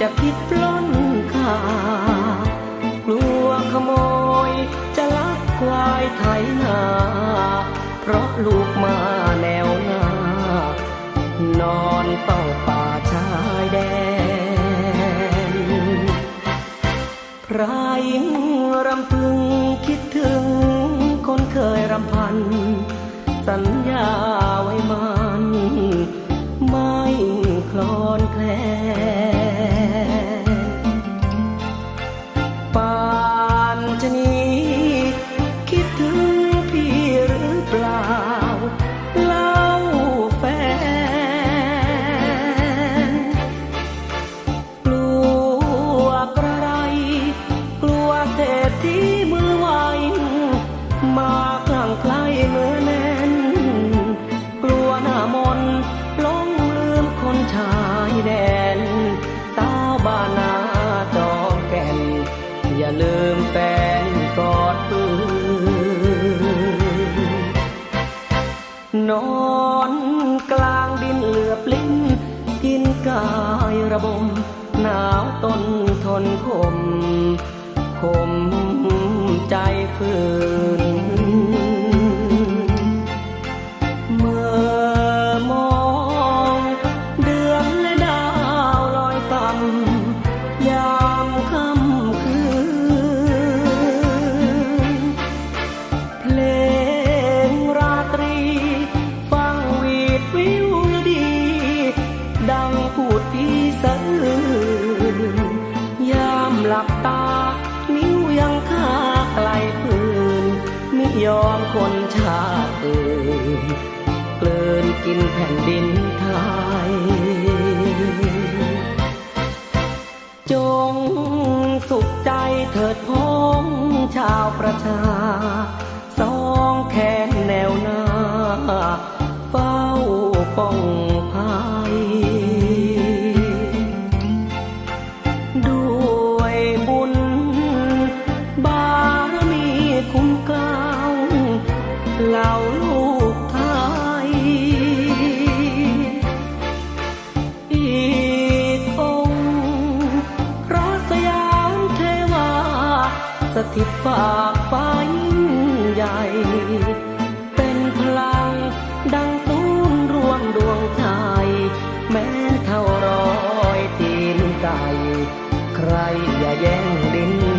จะคิดปล้นข่ากลัวขโมยจะลักควายไถนา เพราะลูกมาแนวหน้านอนเฝ้าป่าชายแดนพรายหญิงรำพึงคิดถึงคนเคยรำพัน สัญญา ศรษฐีมือไวมาคลั่งไคล้เมื่อแน่น กลัวหน้ามนลงลืมคนชายแดนสาวบ้านนาจอมแก่น อย่าลืมแฟนกอดปืนนอนกลางดินเหลือบลิ้น กินกายระบมหนาวต้นทนคมคม พูดพีสะอื้นยามหลับตา นิ้วยังคาไกลปืนไม่ยอมคนชาติอื่นกลืนกินแผ่นดินไทย เหล่าลูกไทย อีกองพระสยามเทวา สถิตฝากฟ้ายิ่งใหญ่ เป็นพลังดังศูนรวมดวงใจแม้เท่ารอยตีนไก่ ใครอย่าแย่งดิน